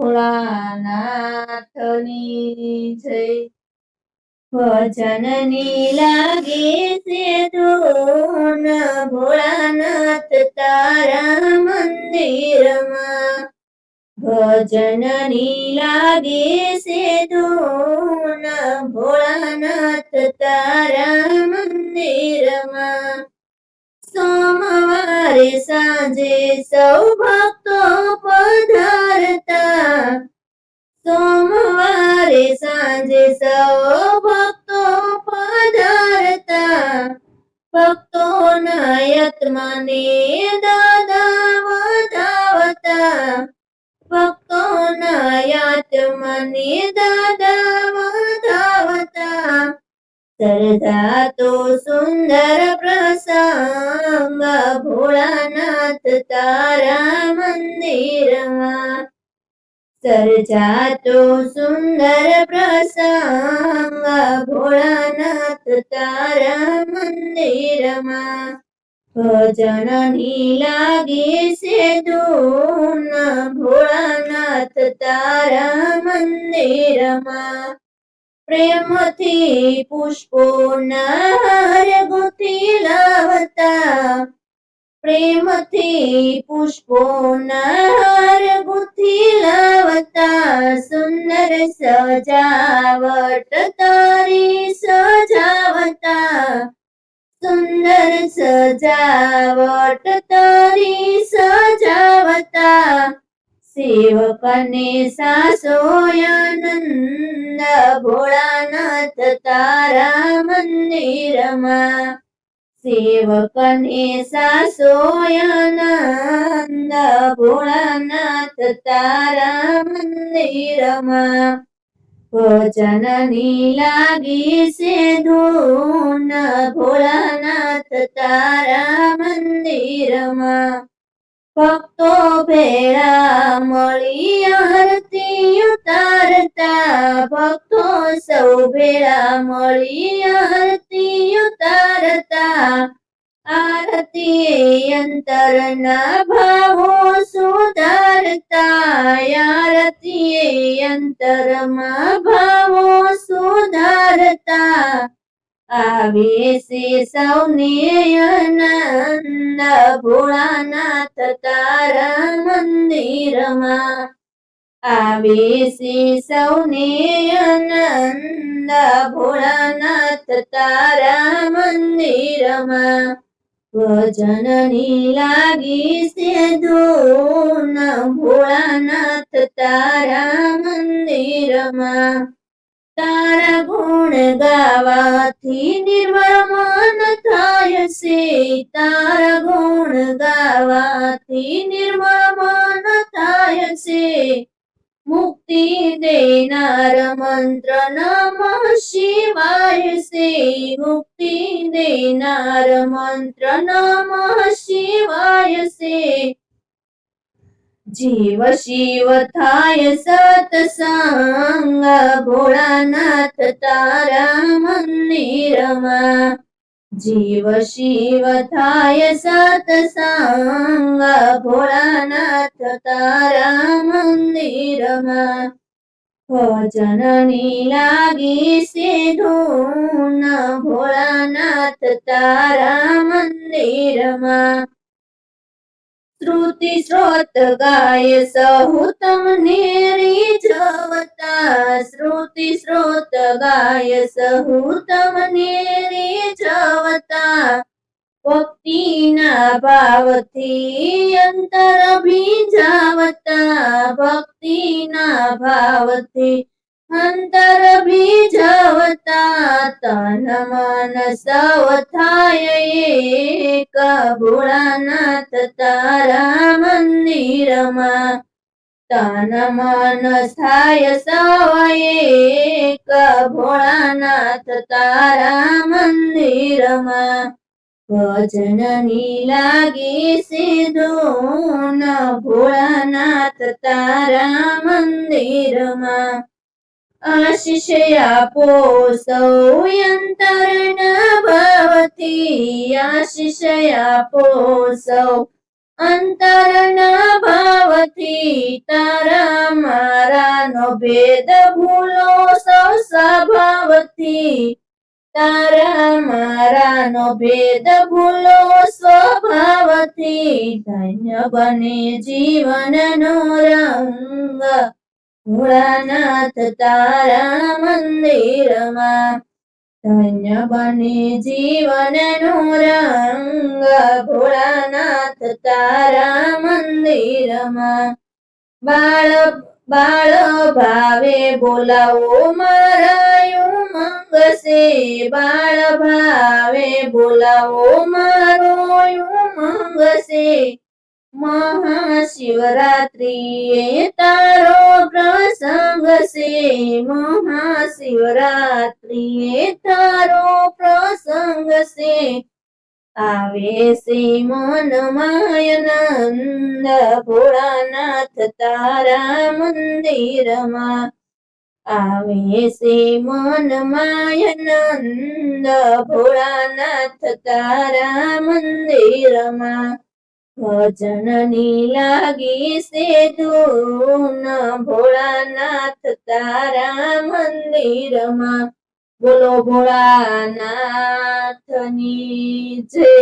ભોળાનાથની જય. ભજનની લાગે છે ધૂન, ભોળાનાથ તારા મંદિરમાં. ભજનની લાગે છે ધૂન, ભોળાનાથ તારા મંદિરમાં. સોમવારે સાંજે સૌ ભક્તો પધારતા. સોમવારે સાંજે સૌ ભક્તો પધારતા. ભક્તો નાયત મને દાદા વધાવતા. ભક્તો નાયત મને દાદા સરદા તો સુંદર પ્રસંગ, ભોળાનાથ તારા મંદિરમાં. સરજા તો સુંદર પ્રસંગ, ભોળાનાથ તારા મંદિરમાં. ભજનની લાગે છે પ્રેમથી પુષ્પોના હાર ગોથી લાવતા. પ્રેમથી પુષ્પોના હાર ગોથી લાવતા. સુંદર સજાવટ તારી સજાવતા. સુંદર સજાવટ તારી સજાવતા. સેવકને સાસોયાનંદ ભોળાનાથ તારા મંદિરમાં સેવકને સાસોયાનંદ ભોળાનાથ તારા મંદિરમાં ભજનની લાગી છે ધૂન ભોળાનાથ તારા મંદિરમાં ભક્તો ભેળા મળી આરતી ઉતારતા, ભક્તો સૌ ભેળા મળી આરતી ઉતારતા. આરતી અંતરના ભાવો સુધારતા, આરતી અંતરમાં ભાવો સુધારતા. આવે છે ભોળાનાથ તારા મંદિરમાં આવે છે સૌને આનંદ ભોળાનાથ તારા મંદિરમાં ભજનની લાગી છે ધૂન ભોળાનાથ તારા મંદિરમાં તારા ગુણ ગાવાથી નિર્મળ મન થાય છે તારા ગુણ ગાવાથી નિર્મળ મન થાય છે મુક્તિ દેનાર મંત્ર નમ શિવાય છે મુક્તિ દેનાર મંત્ર નમ શિવાય છે જીવ શિવ થાય સતસંગ ભોળાનાથ તારા મંદિરમાં જીવ શિવ થાય સતસંગ ભોળાનાથ તારા મંદિરમાં ભજનની લાગી છે ધૂન ભોળાનાથ તારા મંદિરમાં શ્રુતિ સ્રોત ગાય સહુ તમને રીઝવતા શ્રુતિ સ્રોત ગાય સહુ તમને રીઝવતા ભક્તિના ભાવથી અંતર ભીજાવતા ભક્તિના ભાવથી અંતર ભીજવતા તન મન સૌ થાય એક ભોળાનાથ તારા મંદિરમાં. તન મન થાય સૌ એક ભોળાનાથ તારા મંદિરમાં. ભજનની લાગી સિધૂન ભોળાનાથ તારા મંદિરમાં. આશીષ આપો સૌ અંતરના ભાવથી આશીષ આપો સૌ અંતરના ભાવથી તારા ભેદ ભૂલો સૌ સ્વભાવથી તારા મારાનો ભેદ ભૂલો સ્વભાવથી ધન્ય બને જીવનનો રંગ ભોળાનાથ તારા મંદિરમાં ધન્ય બને જીવનનો રંગ. ભોળાનાથ તારા મંદિરમાં બાળ બાળ ભાવે બોલાવો મારાયું મંગશે. બાળ ભાવે બોલાવો મારો ઉમંગ સે મહાશિવરાત્રિએ તારો પ્રસંગ છે. મહાશિવરાત્રિએ તારો પ્રસંગ છે. આવે છે મન માયનંદ ભોળાનાથ તારા મંદિરમાં. આવે છે મન માયનંદ ભોળાનાથ તારા મંદિરમાં. ભજનની લાગી સે ધૂન ભોળાનાથ તારા મંદિરમાં. બોલો ભોળાનાથની જય